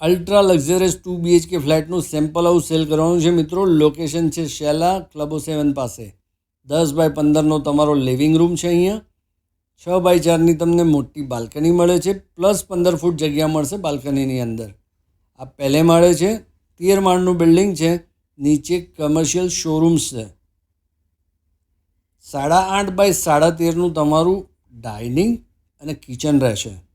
Ultra luxurious two BHK ફ્લેટનું sample house sale કરવાનું છે મિત્રો. લોકેશન છે શેલા ક્લબો સેવન પાસે. દસ બાય પંદરનો તમારો લિવિંગ રૂમ છે અહીંયા. છ બાય ચારની તમને મોટી બાલ્કની મળે છે. પ્લસ પંદર ફૂટ જગ્યા મળશે બાલ્કનીની અંદર. આ પહેલે માળે છે. તેર માળનું બિલ્ડિંગ છે. નીચે કમર્શિયલ શોરૂમ્સ છે. સાડા આઠ બાય સાડા તેરનું તમારું ડાઇનિંગ અને કિચન રહેશે.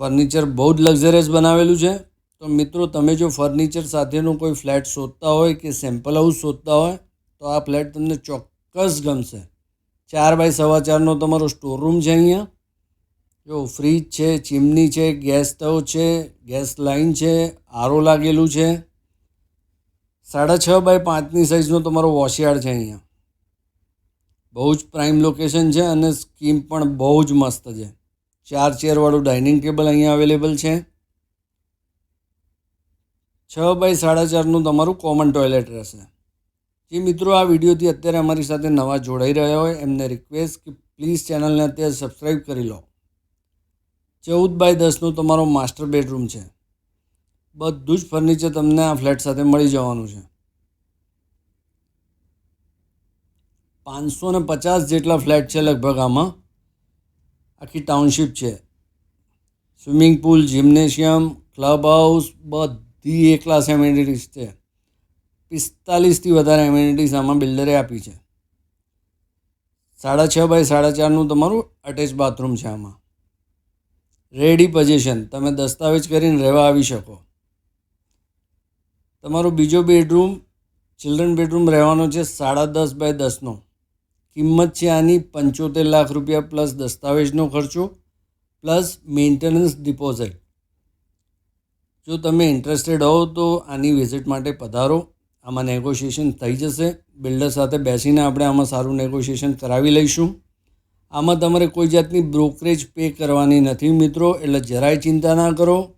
ફર્નિચર બહુ જ લક્ઝરિયસ બનાવેલું છે. તો મિત્રો, તમે જો ફર્નિચર સાથેનું કોઈ ફ્લેટ શોધતા હોય કે સેમ્પલ હાઉસ શોધતા હોય, તો આ ફ્લેટ તમને ચોક્કસ ગમશે. ચાર બાય સવા ચારનો તમારો સ્ટોર રૂમ છે અહીંયા. જો ફ્રીજ છે ચીમની છે ગેસ સ્ટવ છે ગેસ લાઇન છે, આરો લાગેલું છે. સાડા છ બાય પાંચની સાઇઝનો તમારો વોશયાર્ડ છે અહીંયા. બહુ જ પ્રાઇમ લોકેશન છે અને સ્કીમ પણ બહુ જ મસ્ત છે. ચાર ચેરવાળું ડાઇનિંગ ટેબલ અહીંયા અવેલેબલ છે. છ બાય સાડા ચારનું તમારું કોમન ટોયલેટ રહેશે. જે મિત્રો આ વિડીયોથી અત્યારે અમારી સાથે નવા જોડાઈ રહ્યા હોય, એમને રિક્વેસ્ટ કે પ્લીઝ ચેનલને અત્યારે સબસ્ક્રાઈબ કરી લો. ચૌદ બાય દસનું તમારો માસ્ટર બેડરૂમ છે. બધું જ ફર્નિચર તમને આ ફ્લેટ સાથે મળી જવાનું છે. પાંચસો ને પચાસ જેટલા ફ્લેટ છે લગભગ આમાં. આખી ટાઉનશીપ છે. Swimming pool gymnasium club house બધી એ ક્લાસ એમ્યુનિટીઝ છે. પિસ્તાલીસથી વધારે એમ્યુનિટીઝ આમાં બિલ્ડરે આપી છે. સાડા છ બાય સાડા ચારનું તમારું અટેચ બાથરૂમ છે આમાં. રેડી પોઝિશન તમે દસ્તાવેજ કરીને રહેવા આવી શકો. તમારો બીજો બેડરૂમ ચિલ્ડ્રન બેડરૂમ રહેવાનો છે સાડા દસ બાય દસનો. કિંમત છે આની પંચોતેર લાખ રૂપિયા પ્લસ દસ્તાવેજનો ખર્ચો પ્લસ મેન્ટેનન્સ ડિપોઝિટ જો તમે ઇન્ટરેસ્ટેડ હો તો આની વિઝિટ માટે પધારો. આમાં નેગોશિએશન થઈ જશે. બિલ્ડર સાથે બેસીને આપણે આમાં સારું નેગોશિએશન કરાવી લઈશું. આમાં તમારે કોઈ જાતની બ્રોકરેજ પે કરવાની નથી મિત્રો, એટલે જરાય ચિંતા ના કરો.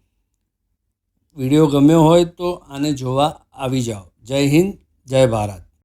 વીડિયો ગમ્યો હોય તો આને જોવા આવી જાઓ. જય હિન્દ, જય ભારત.